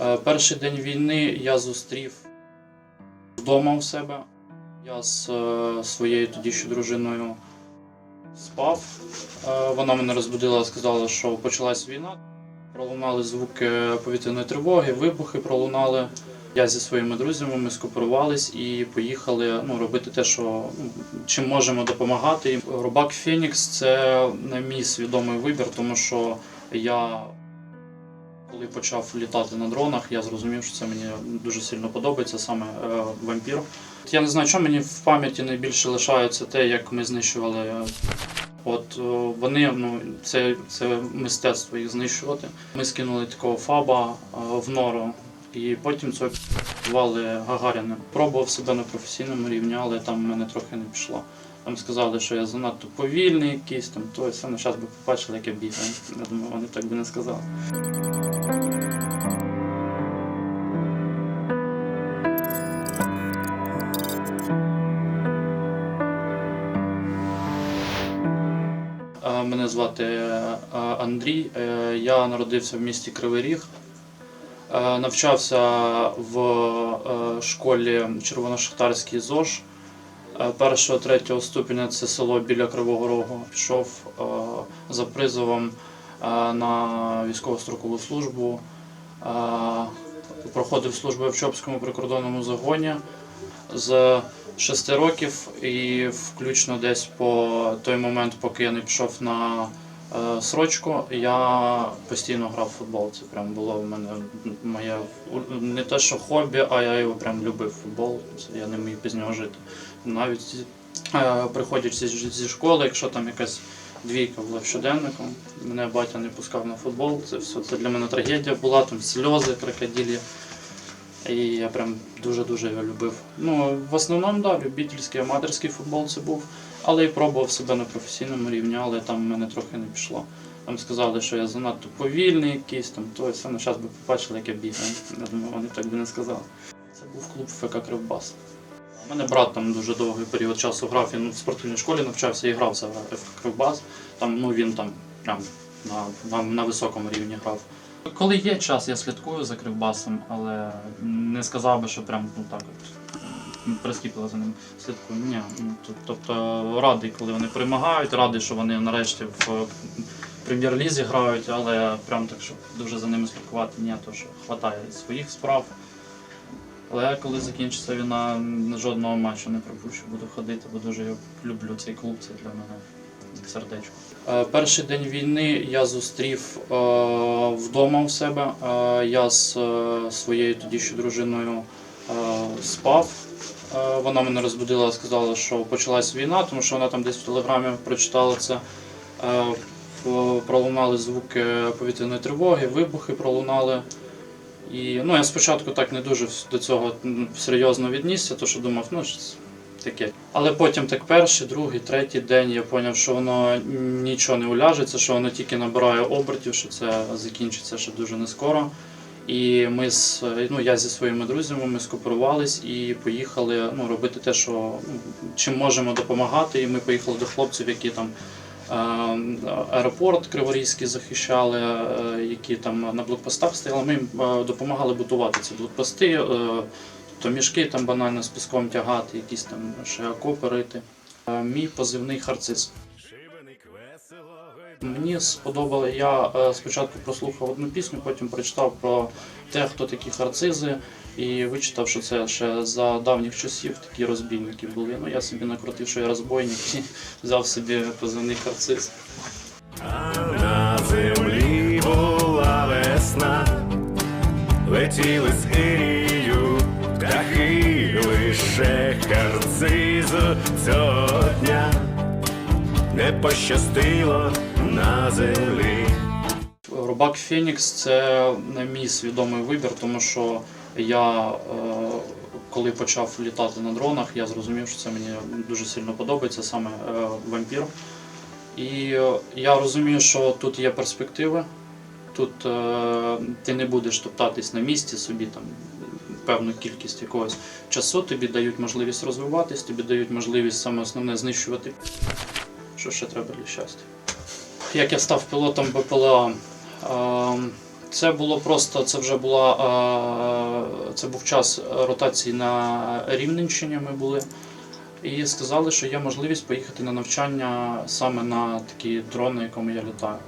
Е, Перший день війни я зустрів вдома у себе. Я з е, своєю тоді ще дружиною спав. Е, Вона мене розбудила, сказала, що почалась війна. Пролунали звуки повітряної тривоги, вибухи пролунали. Я зі своїми друзями ми скооперувались і поїхали ну, робити те, що ну, чим можемо допомагати. Рубак Фенікс це не мій свідомий вибір, тому що я коли почав літати на дронах, я зрозумів, що це мені дуже сильно подобається, саме е, вампір. Я не знаю, що мені в пам'яті найбільше лишається те, як ми знищували. е, От е, вони, ну це, це мистецтво їх знищувати. Ми скинули такого фаба е, в нору, і потім це звали Гагаріним. Пробував себе на професійному рівні, але там в мене трохи не пішло. Там сказали, що я занадто повільний якийсь, там то все. Ну, зараз би побачили, як я бігаю. Я думаю, вони так би не сказали. Мене звати Андрій. Е, Я народився в місті Кривий Ріг. Е, Навчався в е, школі Червоношахтарський ЗОЖ. Е, Першого, третього ступеня це село біля Кривого Рогу. Пішов е, за призовом е, на військово строкову службу. Проходив службу в Чопському прикордонному загоні з 6 років і включно десь по той момент, поки я не пішов на срочку, я постійно грав в футбол. Це прям було в мене моє не те, що хобі, а я його прям любив футбол. Я не міг без нього жити. Навіть е, приходячи зі, школи, якщо там якась двійка була щоденником, мене батя не пускав на футбол. Це все це для мене трагедія була, там сльози, крокодилі. І я прям дуже-дуже його любив. Ну, в основному, да, любительський, аматорський футбол це був, але і пробував себе на професійному рівні, але там в мене трохи не пішло. Там сказали, що я занадто повільний якийсь, там то все. Ну, зараз би побачили, як я бігаю. Я думаю, вони так би не сказали. Це був клуб ФК Кривбас. У мене брат там дуже довгий період часу грав, він в спортивній школі навчався і грав за ФК Кривбас. Там, ну, він там прям на, на, на високому рівні грав. Коли є час, я слідкую за Кривбасом, але не сказав би, що прям ну так от прискіпливо за ним слідкую. Ні. ну, Тобто радий, коли вони перемагають, радий, що вони нарешті в прем'єр-лізі грають, але прям так, щоб дуже за ними слідкувати, ні, то що хватає своїх справ. Але коли закінчиться війна, жодного матчу не пропущу, буду ходити, бо дуже його люблю цей клуб, це для мене сердечко. Е, Перший день війни я зустрів е, вдома у себе. Е, Я з е, своєю тоді ще дружиною е, спав. Е, Вона мене розбудила, сказала, що почалась війна, тому що вона там десь в телеграмі прочитала це. Е, Пролунали звуки повітряної тривоги, вибухи пролунали. І ну, я спочатку так не дуже до цього серйозно віднісся, тому що думав, ну таке. Але потім так перший, другий, третій день я зрозумів, що воно нічого не уляжеться, що воно тільки набирає обертів, що це закінчиться ще дуже не скоро. І ми з ну я зі своїми друзями ми скооперувались і поїхали ну, робити те, що ну, чим можемо допомагати. І ми поїхали до хлопців, які там е, аеропорт Криворізький захищали, е, які там на блокпостах стояли. Ми е, допомагали будувати ці блокпости. е, Тобто мішки там банально з піском тягати, якісь там ще окопи рити. Мій позивний харциз. Мені сподобало, я е, спочатку прослухав одну пісню, потім прочитав про те, хто такі харцизи, і вичитав, що це ще за давніх часів такі розбійники були. Ну я собі накрутив, що я розбойник і взяв собі позивний харциз. На землі була весна, летіли з Ірію птахи лише харцизу цього дня не пощастило на землі. Рубак Фенікс це мій свідомий вибір, тому що я е, коли почав літати на дронах, я зрозумів, що це мені дуже сильно подобається, саме е, вампір. І е, я розумію, що тут є перспективи. Тут е, ти не будеш топтатись на місці собі там певну кількість якогось часу, тобі дають можливість розвиватись, тобі дають можливість саме основне знищувати. Що ще треба для щастя? Як я став пілотом БПЛА, Це було просто, це вже була це був час ротації на Рівненщині. Ми були. І сказали, що є можливість поїхати на навчання саме на такі дрони, на якому я літаю.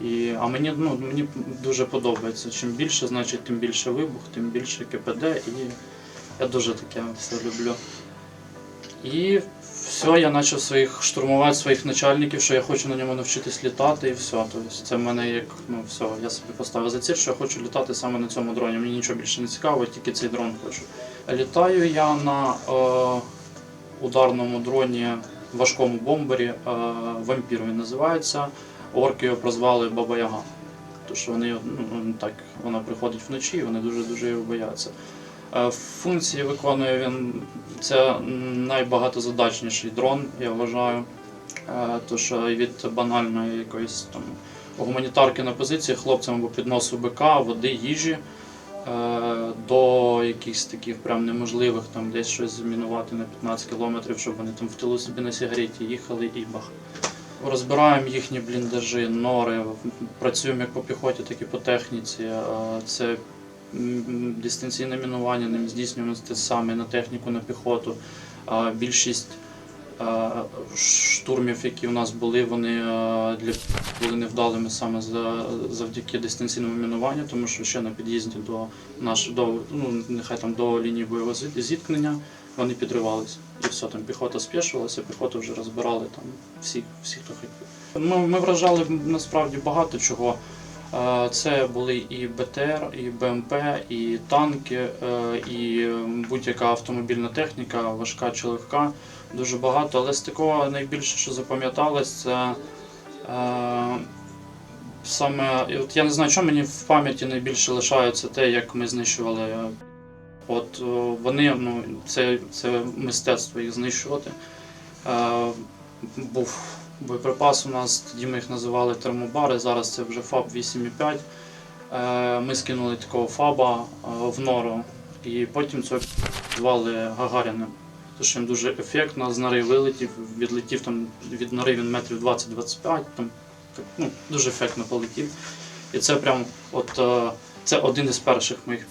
І, а мені, ну, мені дуже подобається. Чим більше, значить, тим більше вибух, тим більше КПД. І я дуже таке все люблю. І все, я почав своїх штурмувати своїх начальників, що я хочу на ньому навчитись літати, і все. Тобто це в мене як ну все, я собі поставив за ціль, що я хочу літати саме на цьому дроні. Мені нічого більше не цікаво, тільки цей дрон хочу. Літаю я на е, ударному дроні, важкому бомбері, е, вампір він називається. Орки його прозвали Баба Яга. Тому що вони ну, так, вона приходить вночі, і вони дуже дуже його бояться. Е, Функції виконує він це найбагатозадачніший дрон, я вважаю. Е, То що від банальної якоїсь там гуманітарки на позиції хлопцям або підносу БК, води, їжі е, до якихось таких прям неможливих там десь щось замінувати на 15 кілометрів, щоб вони там в тилу собі на сигареті їхали і бах. Розбираємо їхні бліндажі, нори, працюємо як по піхоті, так і по техніці. Це дистанційне мінування, ним здійснюємо саме на техніку, на піхоту. Більшість штурмів, які у нас були, вони для були невдалими саме за- завдяки дистанційному мінуванню, тому що ще на під'їзді до наш до ну нехай там до лінії бойового зіткнення вони підривалися. І все, там піхота спішувалася, піхоту вже розбирали там всіх, всіх хто хотів. Ми, ми вражали насправді багато чого. Е, Це були і БТР, і БМП, і танки, е, і будь-яка автомобільна техніка, важка чи легка. Дуже багато. Але з такого найбільше, що запам'яталось, це е, саме. От я не знаю, що мені в пам'яті найбільше лишається те, як ми знищували. е, От вони, ну, це, це мистецтво їх знищувати. Е, був боєприпас у нас, тоді ми їх називали термобари, зараз це вже ФАБ 8,5. Е, ми скинули такого ФАБа е, в нору і потім це звали Гагаріним. Тому що він дуже ефектно з нори вилетів, відлетів там від нори він метрів 20-25, там, ну, дуже ефектно полетів. І це прям от, е, це один із перших моїх.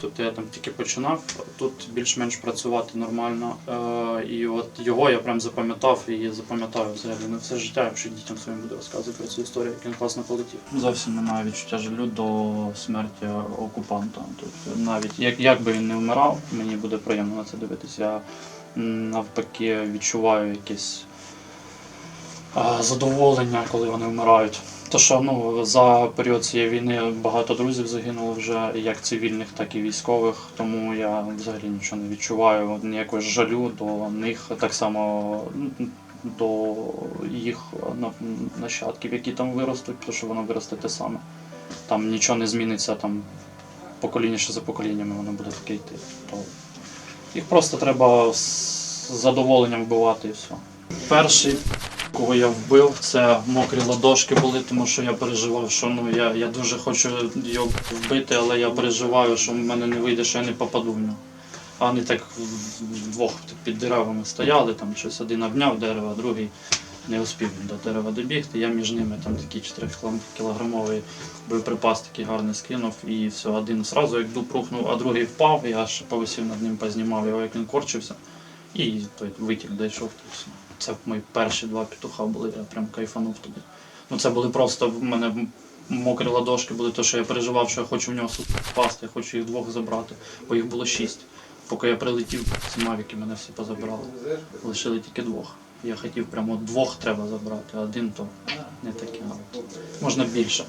Тобто я там тільки починав тут більш-менш працювати нормально. Е, і от його я прям запам'ятав і запам'ятаю взагалі на все життя, якщо дітям своїм буду розказувати про цю історію, як він класно полетів. Зовсім немає відчуття жалю до смерті окупанта. Тобто навіть як, як би він не вмирав, мені буде приємно на це дивитися. Я навпаки відчуваю якесь е, задоволення, коли вони вмирають. То що ну за період цієї війни багато друзів загинуло вже як цивільних, так і військових. Тому я взагалі нічого не відчуваю ніякого жалю до них, так само до їх нащадків, які там виростуть, тому що воно виросте те саме. Там нічого не зміниться там покоління ще за поколіннями, воно буде таке йти. То їх просто треба з задоволенням вбивати і все. Перший кого я вбив, це мокрі ладошки були, тому що я переживав, що ну я, я дуже хочу його вбити, але я переживаю, що в мене не вийде, що я не попаду в нього. А вони так вдвох під деревами стояли, там щось один обняв дерево, другий не успів до дерева добігти. Я між ними там такий 4 кілограмовий боєприпас такий гарний скинув, і все, один зразу як дуб рухнув, а другий впав, я аж повисів над ним, познімав його, як він корчився. І той витік дійшов. то все. Це мої перші два петуха були, я прям кайфанув тоді. Ну це були просто в мене мокрі ладошки були, то що я переживав, що я хочу в нього впасти, я хочу їх двох забрати, бо їх було шість. Поки я прилетів, ці мавіки мене всі позабирали. Лишили тільки двох. Я хотів прямо двох треба забрати, а один то не таке. Можна більше.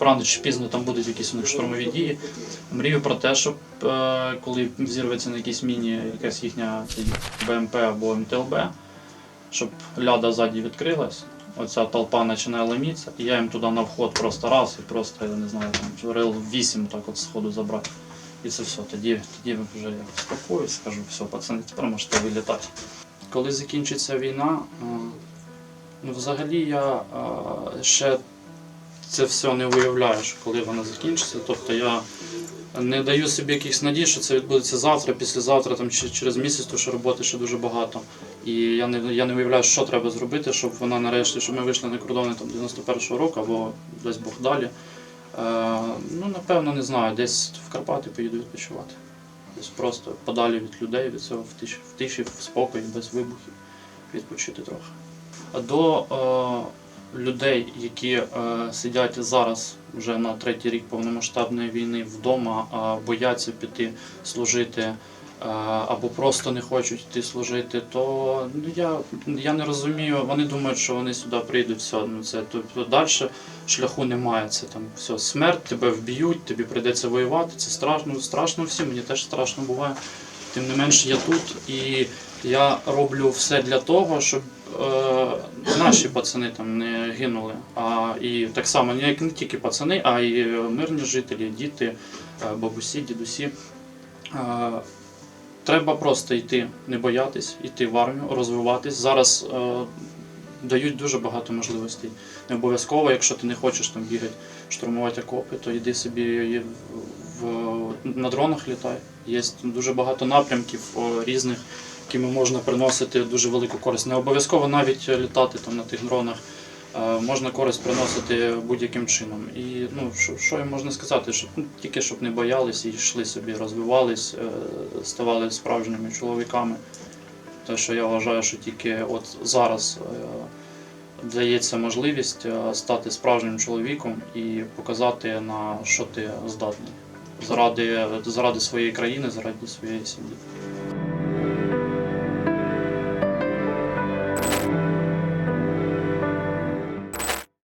Рано чи пізно там будуть якісь у них штурмові дії. Мрію про те, щоб е, коли зірветься на якійсь міні якась їхня БМП або МТЛБ, щоб ляда ззаді відкрилась, оця толпа починає ломитися, і я їм туди на вход просто раз і просто, я не знаю, там рил 8 так от сходу забрати. І це все. Тоді, тоді вже я спокоюсь, скажу, все, пацани, тепер можете вилітати. Коли закінчиться війна, е, ну взагалі я е, ще це все не уявляю, що коли вона закінчиться. Тобто я не даю собі якихось надій, що це відбудеться завтра, післязавтра, там, чи через місяць, тому що роботи ще дуже багато. І я не, я не уявляю, що треба зробити, щоб вона нарешті, щоб ми вийшли на кордони там, 91-го року або десь Бог далі. ну, напевно, не знаю, десь в Карпати поїду відпочивати. Десь просто подалі від людей, від цього в тиші, в, тиші, в спокої, без вибухів, відпочити трохи. До е, людей, які е, сидять зараз вже на третій рік повномасштабної війни вдома, е, бояться піти служити е, або просто не хочуть йти служити, то ну, я, я не розумію. Вони думають, що вони сюди прийдуть, все, ну це тобто далі шляху немає. Це там все, смерть, тебе вб'ють, тобі прийдеться воювати. Це страшно, страшно всім, мені теж страшно буває. Тим не менш, я тут і я роблю все для того, щоб наші пацани там не гинули. А і так само не, тільки пацани, а й мирні жителі, діти, е, бабусі, дідусі. Е, треба просто йти, не боятись, йти в армію, розвиватись. Зараз е, дають дуже багато можливостей. Не обов'язково, якщо ти не хочеш там бігати, штурмувати окопи, то йди собі в, на дронах літай. Є дуже багато напрямків різних, якими можна приносити дуже велику користь. Не обов'язково навіть літати там на тих дронах. Можна користь приносити будь-яким чином. І ну, що, що їм можна сказати, щоб ну, тільки щоб не боялись і йшли собі, розвивались, е, ставали справжніми чоловіками. Те, що я вважаю, що тільки от зараз е, дається можливість е, стати справжнім чоловіком і показати на що ти здатний заради, заради своєї країни, заради своєї сім'ї.